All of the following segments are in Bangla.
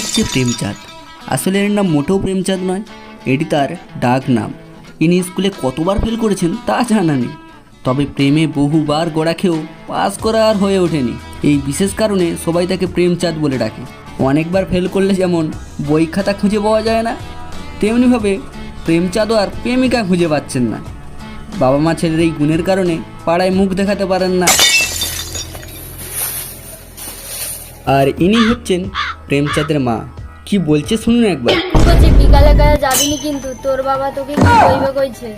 হচ্ছে প্রেমচাঁদ। আসলে এর নাম মোটেও প্রেমচাঁদ নয়, এটি তার ডাক নাম। ইনি স্কুলে কতবার ফেল করেছেন তা জানা নেই। তবে প্রেমে বহুবার গোড়া খেয়েও পাস করা আর হয়ে ওঠেনি। এই বিশেষ কারণে সবাই তাকে প্রেমচাঁদ বলে ডাকে। অনেকবার ফেল করলে যেমন বই খাতা খুঁজে পাওয়া যায় না, তেমনিভাবে প্রেমচাঁদও আর প্রেমিকা খুঁজে পাচ্ছেন না। বাবা মা ছেলের এই গুণের কারণে পাড়ায় মুখ দেখাতে পারেন না। আর ইনি হচ্ছেন প্রেমচাঁদের মা। কি বলছে শুনুন একবার। বলছি বিকালে কাজে যাবিনি কিন্তু তোর বাবা তোকে কি কইবে কইছে?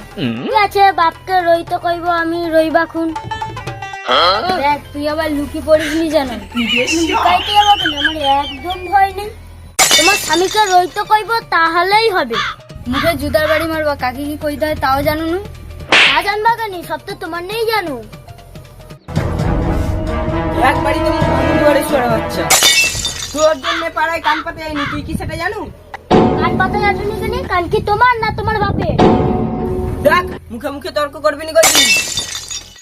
ঠিক আছে বাপকে রইতে কইব আমি রইবা খুন। দেখ তুই আবার লুকি পড়িস নি লুকাইতে যাব কেন? আমার একদম ভয় নেই। তোমার স্বামীকে রইতে কইব তাহলেই হবে। মুখে জুতার বাড়ি মারবা কাকে কি কইতে হয় তাও জানো না। তা জানবা কেন? সব তো তোমার নেই জানো। একবারই তো মুখোমুখি করে সরে বাচ্চা। তোর জন্য পাড়ায় কান পাতে যায়নি তুই কি সেটা জানু? কান পাতা জানি? কেন কান কি তোমার না তোমার বাপের? দেখ মুখে মুখে তর্ক করবি নি করবি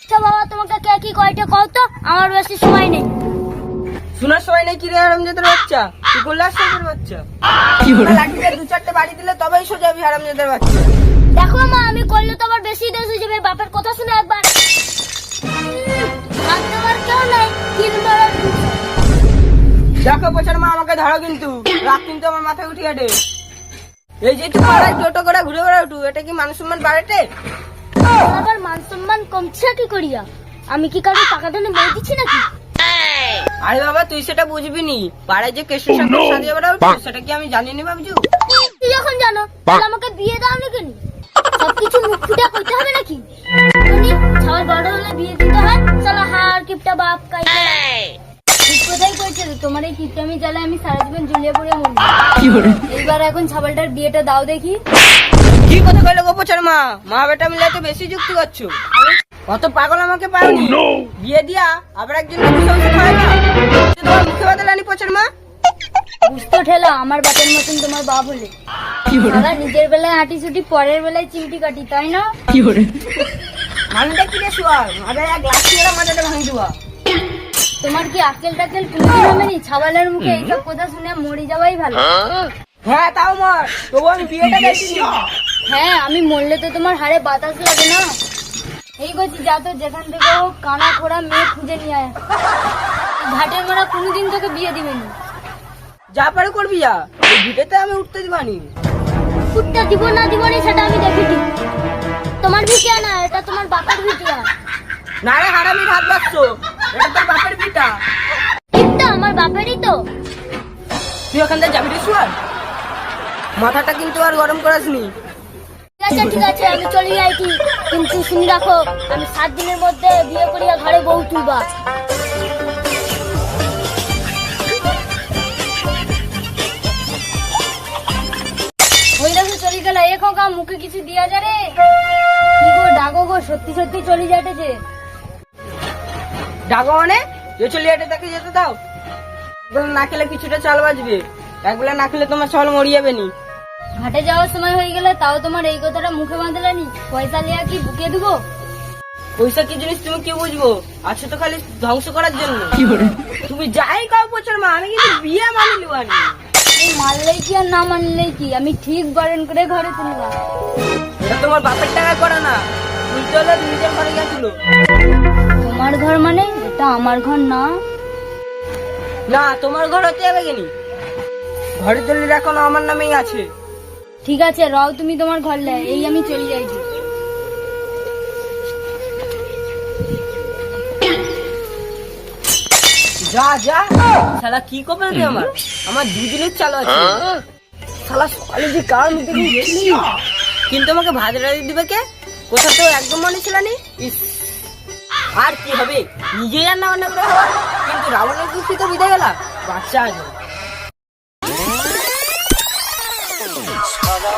আচ্ছা বাবা তোমাকে কে কি কয়টা কও তো? আমার বেশি সময় নেই। শোনার সময় নেই কি রে হারামজাদার বাচ্চা? তুই করলে আশ্চর্যের বাচ্চা? লাঠিতে দু চারটে বাড়ি দিলে তবেই সোজা হবি হারামজাদার বাচ্চা। দেখো মা আমি করলে তো আবার বেশি দোষ হয়ে যাবে। বাপের কথা শুনে একবার দেখো বছর মা আমাকে ধরো কিন্তু। রাত কিন্তু আমার মাথায় উঠে গেছে। এই যে তুই পাড়ায় টোটো করে ঘুরে ঘুরে উঠু এটা কি মানুষ সম্মান বাড়াতে আবার মান সম্মান কমছে কি করিয়া? আমি কি কাউকে টাকা দেনে মেরে দিচ্ছি নাকি? আরে বাবা তুই সেটা বুঝবি নি। পাড়ায় যে কেশর সাথে সাজিয়ে বেড়া উঠু সেটা কি আমি জানি নি ভাবছু? তুই যখন জানো তাহলে আমাকে বিয়ে দাও না? কেন সবকিছু মুখ ফুটে কইতে হবে নাকি? বড় হলে বিয়ে দিতে হয় চলো হার কিপটা বাপ কাইটা। তোমার এই কিপটামি জ্বালা আমি সারা জীবন ঝুলিয়ে পড়ে মরবো। এইবার এখন ছাবালটার বিয়েটা দাও দেখি। কি কথা কইলো গো পচার মা? মা বেটা মিলে তো বেশি যুক্তি করছ? কত পাগল আমাকে পাওনি। বিয়ে দিয়া আবার একজন তোমার মুখে বাদলানি পচার মা? বুঝতো ঠেলা আমার বাপের মতন তোমার বাপ হলে। সারা নিজের বেলায় হাঁটি ছুটি পরের বেলায় চিমটি কাটি তাই না? মানুষটা কি রে শুয়ার? মাথায় এক গ্লাস দিয়ে মাথাটা ভাঙি দেওয়া তোমার কি আকেল টাকেল কোনোদিন হবে নি ছাবালের মুখে এইসব কথা শুনে মরে যাওয়াই ভালো। হ্যাঁ? তাও মার। তবু আমি বিয়েটা দেখছি। হ্যাঁ আমি মরলে তো তোমার হাড়ে বাতাস লাগে না। এই করছি যা তো যেখান থেকে হোক কানা খোড়া মেয়ে খুঁজে নিয়ে আয়। ঘাটের মোড়া কোনোদিন তোকে বিয়ে দিবে না। যা পারে করবি যা। ভিটেতে আমি উঠতে দিবানি। উঠতে দিব না দিব না সেটা আমি দেখি তোমার ভিটিয়া না এটা তোমার বাপের ভিটিয়া না রে হারামির হাত বাঁচছো। এটা তোর বাপের পিতা ঠিকটা আমার বাপেরই তো। তুই ওখান থেকে যাবি রে শুয়ার? মাথাটা কিন্তু আর গরম করাসনি ঠিক আছে ঠিক আছে আমি চলে যাই কি কিন্তু শুনি রাখো আমি সাত দিনের মধ্যে বিয়ে করিয়া ঘরে বউ তুলবা। চলে গেল। এ খোকা মুখে কিছু দিয়া যা রে। কি গো ডাগো গো সত্যি সত্যি চলে যাটেছে ডাকো মানে? যে চলে এটা তাকে যেতে দাও। একবেলা না খেলে কিছুটা চাল বাজবে। একবেলা না খেলে তোমার চাল মরি যাবে নি। ঘাটে যাওয়ার সময় হয়ে গেলে তাও তোমার এই কথাটা মুখে বাঁধলানি পয়সা লিয়া কি বুকে দেবো পয়সা কি জিনিস তুমি কি বুঝব? আছে তো খালি ধ্বংস করার জন্য। তুমি যাই কাউ বছর মা আমি কিন্তু বিয়ে মানি লিবানি এই মানলেই কি আর না মানলেই কি? আমি ঠিক বারণ করে ঘরে তুলবা এটা তোমার বাপের টাকা করা না। উল্টো হলে নিজের ঘরে গেছিল। তোমার ঘর মানে এটা আমার ঘর না। না তোমার ঘর হতে যাবে কেনি ঘরের দলিল এখন আমার নামেই আছে। ঠিক আছে রাও তুমি তোমার ঘর লে এই আমি চলে যাইছি। যা যা। শালা কি করবে রে আমার? আমার দুদিনের চালু আছে। শালা সকালে যে কার মুখে কিন্তু আমাকে ভাত রাজি দিবে কে? কোথাও তো একদম মনে ছিল নি। ইস, আর কি হবে? নিজে রান্না বান্না করে খাওয়া। কিন্তু রাবণের কুস্তি তো বিদে গেলাম বাচ্চা আছে। সাদা